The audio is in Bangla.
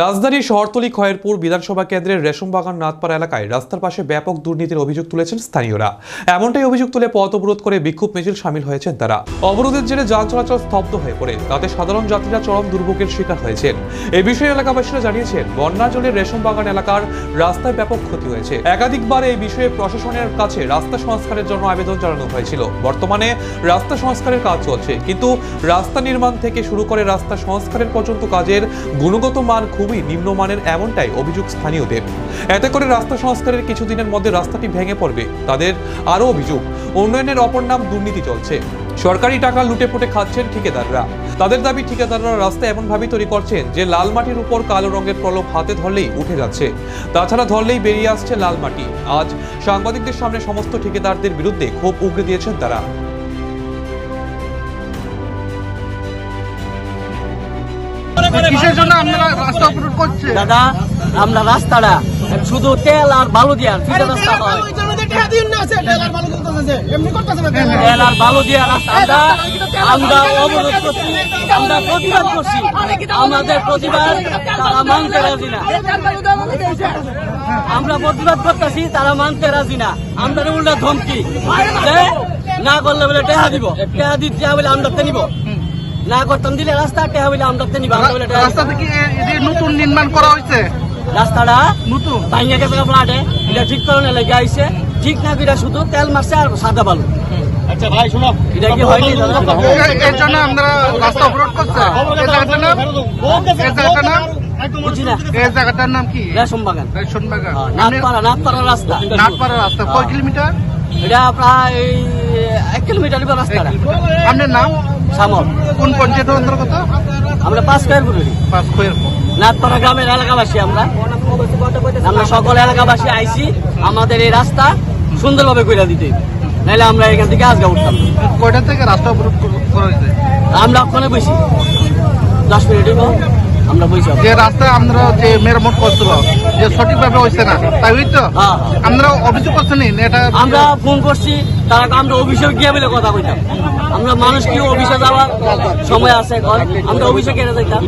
রাজধানীর শহরতলি খয়েরপুর বিধানসভা কেন্দ্রের রেশমবাগান নাথপাড়া এলাকায় রাস্তার পাশে ব্যাপক দুর্নীতির অভিযোগ তুলেছেন স্থানীয়রা। এমনটাই অভিযোগ তুলে পথ অবরোধ করে বিক্ষোভ মিছিল সামিল হয়েছেন তারা। অবরোধের জেরে যান চলাচল স্তব্ধ হয়ে পড়ে, তাতে সাধারণ যাত্রীরা চরম দুর্ভোগের শিকার হয়েছেন। এ বিষয়ে এলাকাবাসীরা জানিয়েছেন বন্যা জলে রেশমবাগান এলাকার রাস্তায় ব্যাপক ক্ষতি হয়েছে। একাধিকবার এই বিষয়ে প্রশাসনের কাছে রাস্তা সংস্কারের জন্য আবেদন জানানো হয়েছিল। বর্তমানে রাস্তা সংস্কারের কাজ চলছে, কিন্তু রাস্তা নির্মাণ থেকে শুরু করে রাস্তা সংস্কারের পর্যন্ত কাজের গুণগত মান খুবই নিম্নমানের এমনটাই অভিযোগ স্থানীয়দের। এতে করে রাস্তা সংস্কারের কিছুদিনের মধ্যে রাস্তাটি ভেঙে পড়বে, তাদের আরও অভিযোগ। উন্নয়নের অপর নাম দুর্নীতি চলছে। সরকারি টাকা লুটে পুটে খাচ্ছেন ঠিকাদাররা। তাদের দাবি, ঠিকাদাররা রাস্তা এমনভাবেই তৈরি করছেন যে লাল মাটির উপর কালো রঙের প্রলোভ হাতে ধরলেই উঠে যাচ্ছে। তাছাড়া ধরলেই বেরিয়ে আসছে লাল মাটি। আজ সাংবাদিকদের সামনে সমস্ত ঠিকাদারদের বিরুদ্ধে ক্ষোভ উগড়ে দিয়েছেন তারা। দাদা আমরা রাস্তাটা শুধু তেল আর বালু দিয়ে রাস্তা হয়। তেল আর বালু দিয়ে রাস্তা আমরা আমরা অবরোধ করছি আমরা প্রতিবাদ করছি। আমাদের প্রতিবাদ তারা মানতে রাজি না। আমরা প্রতিবাদ করতেছি তারা মানতে রাজি না। আমরা উল্টা ধমকি। না করলে বলে টেহা দিব টেহা দিতে বলে আমরা তে নিব। না করতাম দিলে রাস্তা টেহা বলে আমরা তে নিব আমরা। রাস্তা থেকে এই নতুন নির্মাণ করা হয়েছে রাস্তাটা নতুন? ভাঙিয়ে গেছে ফ্লাটে। এটা ঠিক করণে লেগে আইছে। ঠিক না এটা শুধু তেল মারছে আর সাদা বালু। আচ্ছা ভাই শোনো। এটা কি হয়নি? এর জন্য রাস্তা অবরোধ করছে। এই জায়গাটার নাম কি? বাগান। হ্যাঁ, নাথপাড়া নাথপাড়া রাস্তা। রাস্তা। কয় কিলোমিটার? এটা প্রায় এক কিলোমিটার দিবে রাস্তাটা। আপনার নাম? সামল। কোন পঞ্চায়েতের অন্তর্গত? আমরা পাঁচ ঘুরি পাঁচ খয়ের নাথপাড়া গ্রামের এলাকাবাসী আমরা। আমরা সকল এলাকাবাসী আইছি আমাদের এই রাস্তা সুন্দরভাবে করে দিতে। নাহলে আমরা এখান থেকে আজকে উঠতাম। কয়টা থেকে রাস্তা অবরোধ কর- আমরা ওখানে বসি। দশ মিনিট যে রাস্তা আমরা যে মেরামত করছিল যে সঠিকভাবে হয়েছে না তাই তো হ্যাঁ। আমরা অভিযোগ করছেন এটা আমরা ফোন করছি তারা আমরা অফিসে গিয়ে বলে কথা কইতাম। আমরা মানুষ কি অফিসে যাওয়ার সময় আছে এখন? আমরা অফিসে কেটে যাইতাম?